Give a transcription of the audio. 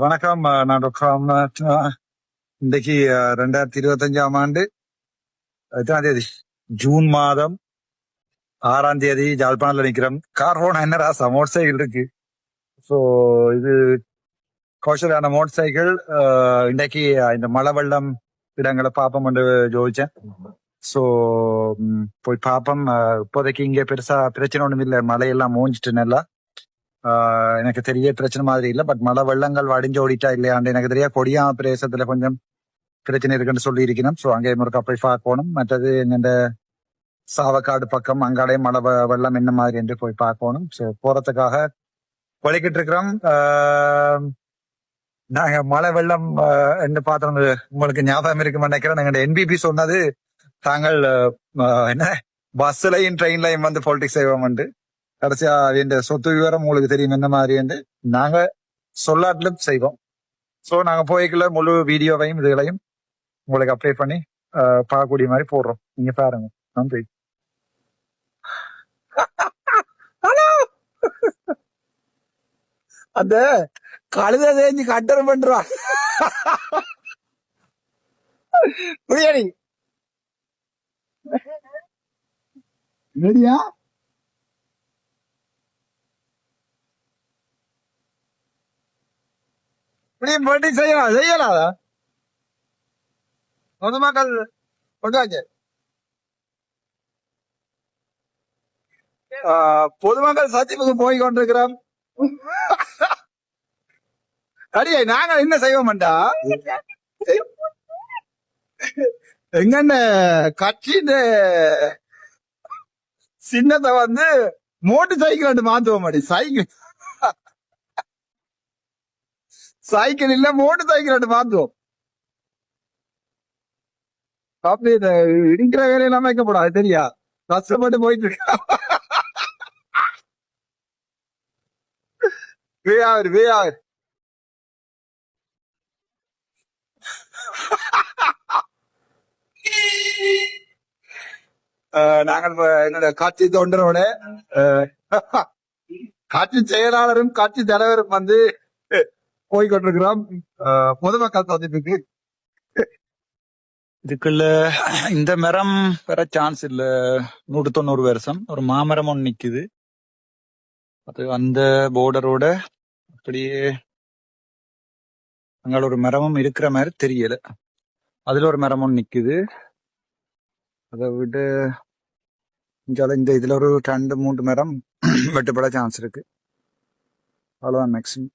வணக்கம். நான் டாக்டர் ராம்நாத். இன்றைக்கு ரெண்டாயிரத்தி இருபத்தஞ்சாம் ஆண்டு எத்தனாம் தேதி ஜூன் மாதம் ஆறாம் தேதி ஜாழ்ப்பாணத்துல நிக்கிறோம். கார்போன் என்ன ராசா மோட்டர் சைக்கிள் இருக்கு. ஸோ இது கௌஷலான மோட்டர் சைக்கிள். இன்றைக்கு இந்த மழை வெள்ளம் இடங்களை பார்ப்போம் என்று ஜோதிச்சேன். ஸோ போய் பார்ப்போம் இப்போதைக்கு இங்கே பெருசா பிரச்சனை ஒன்றும் இல்லை மழையெல்லாம் மூஞ்சிட்டு நல்லா. எனக்கு தெரிய பிரச்சனை மாதிரி இல்லை பட் மழை வெள்ளங்கள் வடிஞ்சு ஓடிட்டா இல்லையாண்டு எனக்கு தெரியா கொடியா பிரதேசத்துல கொஞ்சம் பிரச்சனை இருக்குன்னு சொல்லி இருக்கணும் ஸோ அங்கே முருக்கா போய் பார்க்கணும். மற்றது இந்த சாவக்காடு பக்கம் அங்காடே மழை வெள்ளம் என்ன மாதிரி என்று போய் பார்க்கணும். ஸோ போறதுக்காக வலிக்கிட்டு இருக்கிறோம். நாங்க மழை வெள்ளம் என்று பார்த்தோம். உங்களுக்கு ஞாபகம் இருக்குன்னு நினைக்கிறேன். நாங்க என்பிபி சொன்னது தாங்கள் என்ன பஸ்லயும் ட்ரெயின்லயும் வந்து பாலிடிக்ஸ் செய்வோம் கடைசியா இந்த சொத்து விவரம் உங்களுக்கு தெரியும் என்ன மாதிரி என்று நாங்க சொல்லாட்டிலும் செய்வோம். சோ நாங்க போய்க்குள்ள முழு வீடியோவையும் இதுகளையும் உங்களுக்கு அப்டேட் பண்ணி பார்க்கக்கூடிய மாதிரி போடுறோம். நீங்க பாருங்க. நன்றி. அந்த கழுத தேஞ்சு கட்டணம் பண்றா. புரியாடி ரெடியா? நீ பண்ணி செய்யலாம் செய்யலாதா பொதுமக்கள் கொண்டு பொதுமக்கள் சத்தியமுகம் போய் கொண்டிருக்கிறோம். அடியே நாங்க என்ன செய்வோம்டா எங்கன்னு கட்சின்னு சின்னத்தை வந்து மோட்டர் சைக்கிள் மாத்துவோம் அடி. சைக்கிள் சைக்கிள் இல்ல மோட்டர் சைக்கிள் ரெண்டு மாத்துவோம் அப்படி இந்த இடிக்கிற வேலையெல்லாம் அது தெரியா கஷ்டப்பட்டு போயிட்டு இருக்கா வேயாவர் வேயார் நாங்கள் இப்ப என்னோட கட்சி தொண்டரோட காட்சி செயலாளரும் காட்சி தலைவரும் வந்து போய்கொண்டிருக்கிறோம். அஹ், பொதுமக்கள் சந்திப்புக்கு. இதுக்குள்ள இந்த மரம் பெற சான்ஸ் இல்ல. நூற்று தொண்ணூறு வருஷம். ஒரு மாமரம் ஒன்று நிக்குது. அது அந்த போர்டரோட அப்படியே அங்கே ஒரு மரமும் இருக்கிற மாதிரி தெரியல. அதுல ஒரு மரம் ஒன்று நிக்குது. அதை விட இங்கால இந்த இதுல ஒரு ரெண்டு மூன்று மரம் வெட்டுப்பட சான்ஸ் இருக்கு. அவ்வளோதான் மேக்சிமம்